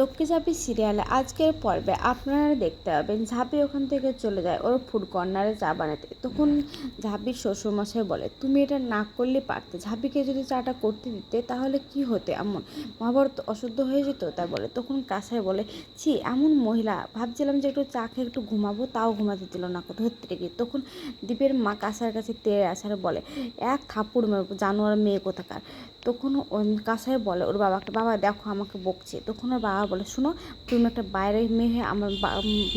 লক্ষ্মী ঝাঁপি সিরিয়ালে আজকের পর্বে আপনারা দেখতে পাবেন, ঝাঁপি ওখান থেকে চলে যায় ওর ফুড কর্নারে চা বানাতে। তখন ঝাঁপির শ্বশুরমশাই বলে, তুমি এটা না করলে পারতে। ঝাঁপিকে যদি চাটা করতে দিতে, তাহলে কি হতে এমন? মহাভারত অশুদ্ধ হয়ে যেত, তাই বলে। তখন কাসাই বলে, ছি, এমন মহিলা, ভাবছিলাম যে একটু চা খেয়ে একটু ঘুমাবো, তাও ঘুমাতে দিল না ধরতে গিয়ে তখন দীপের মা কাসার কাছে তেড়ে আসার বলে, এক মেরে জানোয়ার মেয়ে কোথাকার? তখন কাসাই বলে, ওর বাবাকে বাবা, দেখো আমাকে বকছে। তখন ওর বাবা বলে, শোনো, তুমি একটা বাইরের মেয়ে আমার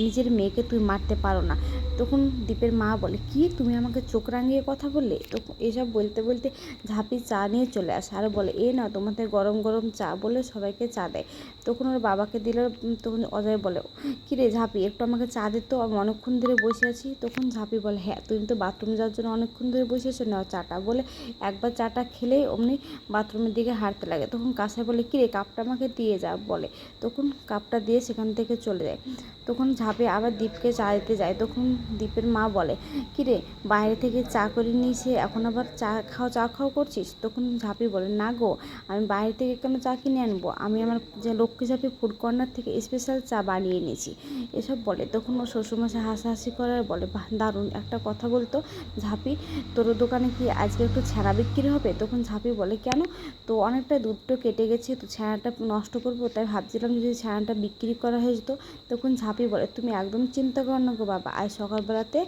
নিজের মেয়েকে তুমি মারতে পারো না। তখন দীপের মা বলে, কি? তুমি আমাকে চোখ রাঙিয়ে কথা বললে? তখন এসব বলতে বলতে ঝাঁপি চা নিয়ে চলে আসে আর বলে এ না তোমাদের গরম গরম চা বলে সবাইকে চা দেয়। তখন ওর বাবাকে দিল, তখন অজয় বলে, কি রে ঝাঁপি, একটু আমাকে চা দিত আমি অনেকক্ষণ ধরে বসে আছি। তখন ঝাঁপি বলে হ্যাঁ তুমি তো বাথরুম যাওয়ার জন্য অনেকক্ষণ ধরে বসে আছো, নাও চাটা। বলে, একবার চাটা খেলেই অমনি বাথরুমের দিকে হাঁটতে লাগে, তখন কাঁসাই বলে, কিরে, কাপটা আমাকে দিয়ে যা, বলে। তখন কাপটা দিয়ে সেখান থেকে চলে যায়। তখন ঝাঁপে আবার দীপকে চা দিতে যায়। তখন দীপের মা বলে কি রে বাইরে থেকে চা করে নিয়েছে, এখন আবার চা খাও চা খাও করছিস? তখন ঝাঁপি বলে, না গো, আমি বাইরে থেকে কেন চা কিনে আনব? আমি আমার যে লক্ষ্মী ঝাঁপি ফুড কর্নার থেকে স্পেশাল চা বানিয়ে নিয়েছি এসব বলে। তখন ও শ্বশুরমশাই হাসাহাসি করার বলে দারুণ। একটা কথা বলতো, ঝাঁপি, তোর দোকানে কি আজকে একটু ছানা বিক্রি হবে? তখন ঝাঁপি বলে, কেন? তো অনেকটা দুধটো কেটে গেছে, তো ছানাটা নষ্ট করব, তাই ভাবছিলাম যদি ছানাটা বিক্রি করা হয়ে যেত। তখন ঝাঁপি বলে, তুমি একদম চিন্তা করো না গো বাবা, আজ সকালবেলাতে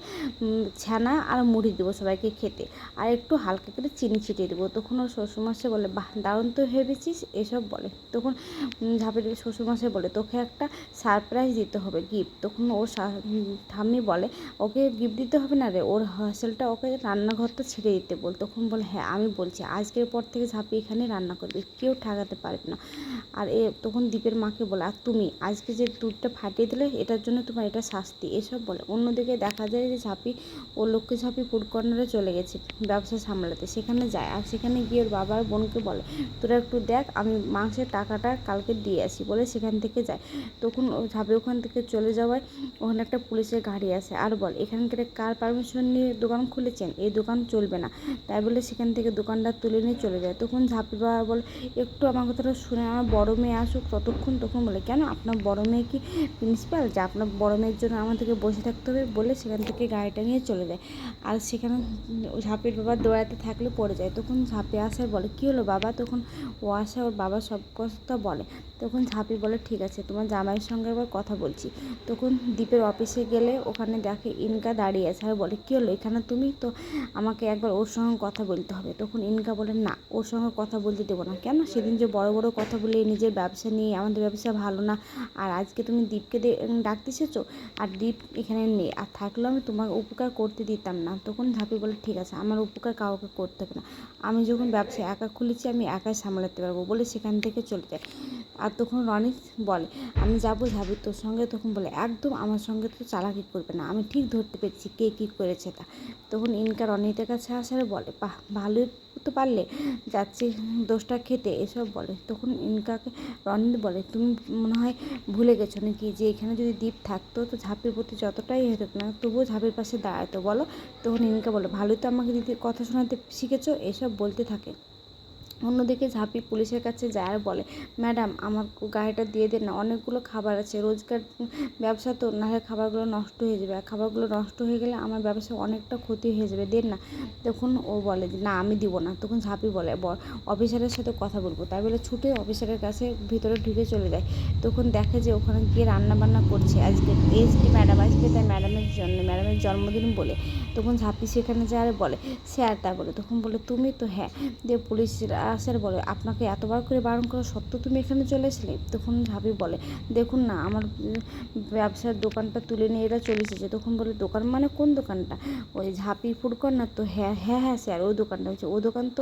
ছানা আর মুড়ি দেবো সবাইকে খেতে, আর একটু হালকা করে চিনি ছিটিয়ে দেবো। তখন ওর শ্বশুরমশাই বলে, বাহ, দারুণ তো ভেবেছিস? এসব বলে। তখন ঝাঁপির শ্বশুরমশাই বলে, তোকে একটা সারপ্রাইজ দিতে হবে গিফট তখন ওর ঠাম্মি বলে, ওকে গিফট দিতে হবে না রে, ওর হাসেলটা ওকে রান্নাঘরটা ছেড়ে দিতে বল। তখন বলে হ্যাঁ আমি বলছি, আজকের পর থেকে ঝাঁপি এখানে রান্না করবে, কেউ ঠেকাতে পারবে না। আর এ, তখন দীপের মাকে বলে, আর তুমি, আজকে যে দুধটা ফাটিয়ে দিলে এটার জন্য তোমার এটা শাস্তি, এসব বলে। অন্যদিকে দেখা যায় যে ঝাঁপি, ও লক্ষ্মী ঝাঁপি ফুড কর্নারে চলে গেছে ব্যবসা সামলাতে, সেখানে যায়। আর সেখানে গিয়ে ওর বাবার বোনকে বলে, তোরা একটু দেখ, আমি মাংসের টাকাটা কালকে দিয়ে আসি। বলে সেখান থেকে যায়। তখন ও ঝাঁপি ওখান থেকে চলে যাওয়ায় ওখানে একটা পুলিশের গাড়ি আসে। আর বল, এখানকার কার পারমিশন নিয়ে দোকান খুলেছেন? এই দোকান চলবে না। তাই বলে সেখান থেকে দোকানটা তুলে নিয়ে চলে যায়। তখন ঝাঁপি বাবা বলে, একটু আমার কথাটা শুনে, আমার বড় মেয়ে আসুক ততক্ষণ, তখন বলে, কেন? আপনার বড় মেয়ে কি প্রিন্সিপাল যে আপনার বড় মেয়ের জন্য আমাদেরকে বসে থাকতে হবে বলে সেখান থেকে গাড়িটা নিয়ে চলে যায়। আর সেখানে ঝাঁপির বাবা দৌড়াতে থাকলে পড়ে যায়। তখন ঝাঁপি আসার বলে, কী হলো বাবা? তখন ও আসা, ওর বাবা সব কথা বলে। তখন ঝাঁপি বলে, ঠিক আছে, তোমার জামাইয়ের সঙ্গে একবার কথা বলছি। তখন দ্বীপের অফিসে গেলে ওখানে দেখে ইনকা দাঁড়িয়ে আছে। আর বলে, কী হলো এখানে তুমি? তো আমাকে একবার ওর সঙ্গে কথা বলতে হবে। তখন ইনকা বলে, না, ওর সঙ্গে কথা বলতে দেবো না। কেন? সেদিন যে বড় বড় কথা বলে নিজের ব্যবসা নিয়ে, আমাদের ব্যবসা ভালো না। আর আজকে তুমি দীপকে দে- ডাকতে এসেছ আর দীপ এখানে নেই। আর থাকলেও আমি তোমার উপকার করতে দিতাম না। তখন ঝাঁপি বলে, ঠিক আছে, আমার উপকার কাউকে করতে হবে না। আমি যখন ব্যবসা একা খুলেছি, আমি একাই সামলাতে পারব। বলে সেখান থেকে চলে যায়। আর তখন রনিত বলে, আমি যাব ঝাবি তোর সঙ্গে? তখন বলে, একদম, আমার সঙ্গে তো চালাকি করবে না। আমি ঠিক ধরতে পেরেছি কে কী করেছে তা। তখন ইনকা রনিতের কাছে আসার বলে, বাহ, ভালোই তো পারলে যাচ্ছি, দোষটা খেতে, এসব বলে। তখন ইনকাকে রনিত বলে, তুমি মনে হয় ভুলে গেছো নাকি যে এখানে যদি দ্বীপ থাকতো, তো ঝাঁপের প্রতি যতটাই হতো না, তবুও ঝাঁপের পাশে দাঁড়াতো। বলো। তখন ইনকা বলে, ভালোই তো আমাকে দিদি কথা শোনাতে শিখেছো, এসব বলতে থাকে। অন্যদিকে ঝাঁপি পুলিশের কাছে যায় আর বলে, ম্যাডাম, আমার গাড়িটা দিয়ে দেন না, অনেকগুলো খাবার আছে রোজগার ব্যবসা তো নাহলে খাবারগুলো নষ্ট হয়ে যাবে। আর খাবারগুলো নষ্ট হয়ে গেলে আমার ব্যবসা অনেকটা ক্ষতি হয়ে যাবে, দেন না। তখন ও বলে না, আমি দিব না। তখন ঝাঁপি বলে অফিসারের সাথে কথা বলব। তাই বলে ছুটে অফিসারের কাছে ভিতরে ঢুকে চলে যায়। তখন দেখে যে ওখানে গিয়ে রান্না বান্না করছে। আজকে এসডি ম্যাডাম, আজকে তাই ম্যাডামের জন্য ম্যাডামের জন্মদিন বলে। তখন ঝাঁপি সেখানে যায় আর বলে, স্যার, তা বলে। তখন বলে, তুমি তো হ্যাঁ। দিয়ে পুলিশ আসার বলে, আপনাকে এতবার করে বারণ করা সত্ত্বেও তুমি এখানে চলে এসেছিলে তখন ঝাঁপি বলে, দেখুন না, আমার ব্যবসার দোকানটা তুলে নিয়ে এরা চলে এসেছে। তখন বলে, দোকান মানে কোন দোকানটা? ওই ঝাঁপি ফুড কর্নার তো হ্যাঁ হ্যাঁ হ্যাঁ স্যার, ওই দোকানটা হচ্ছে, ওই দোকান তো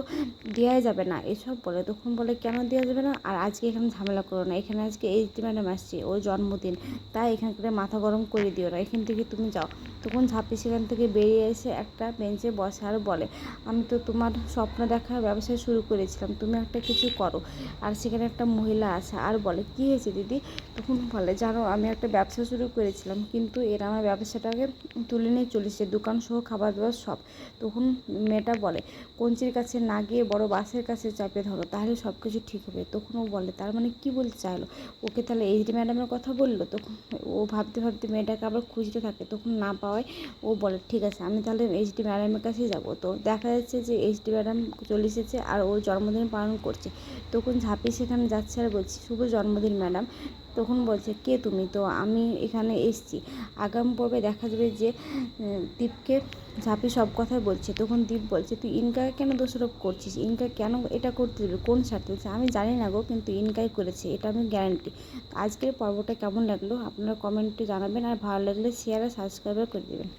দেওয়াই যাবে না, এসব বলে। তখন বলে, কেন দেওয়া যাবে না? আর আজকে এখানে ঝামেলা করো না, এখানে আজকে এইচ ম্যাডাম আসছে, ওর জন্মদিন, তাই এখানকার মাথা গরম করে দিও না, এখান থেকে তুমি যাও। তখন ঝাঁপি সেখান থেকে বেরিয়ে এসে একটা বেঞ্চে বসে আর বলে, আমি তো তোমার স্বপ্ন দেখার ব্যবসা শুরু করেছিলাম, তুমি একটা কিছু করো। আর সেখানে একটা মহিলা আছে আর বলে, কী হয়েছে দিদি? তখন বলে, জানো, আমি একটা ব্যবসা শুরু করেছিলাম, কিন্তু এরা আমার ব্যবসাটাকে তুলে নিয়ে চলেছে, দোকান সহ খাবার দাবার সব। তখন মেয়েটা বলে, কঞ্চির কাছে না গিয়ে বড় বাসের কাছে চাপে ধরো, তাহলে সব কিছু ঠিক হবে। তখন ও বলে, তার মানে কী বলতে চাইলো? ওকে তাহলে এইচডি ম্যাডামের কথা বলল? তখন ও ভাবতে ভাবতে মেয়েটাকে আবার খুঁজতে থাকে, তখন না পাওয়ায় ও বলে, ঠিক আছে, আমি তাহলে এইচডি ম্যাডামের কাছেই যাব। তো দেখা যাচ্ছে যে এইচডি ম্যাডাম চলে এসেছে আর ও জন্মদিন পালন করছে। তখন ঝাঁপি সেখানে যাচ্ছে আর বলছি, শুভ জন্মদিন ম্যাডাম তখন বলছে কে তুমি? তো আমি এখানে এসছি। আগাম পর্বে দেখা যাবে যে দীপকে ঝাঁপি সব কথাই বলছে। তখন দীপ বলছে তুই ইনকাকে কেন দোষারোপ করছিস? ইনকা কেন এটা করতে দেবে? কোন স্বার্থে? বলছে, আমি জানি না গো কিন্তু ইনকাই করেছে এটা আমি গ্যারান্টি। আজকের পর্বটা কেমন লাগল আপনারা কমেন্টে জানাবেন আর ভালো লাগলে শেয়ার আর সাবস্ক্রাইবার করে দেবেন।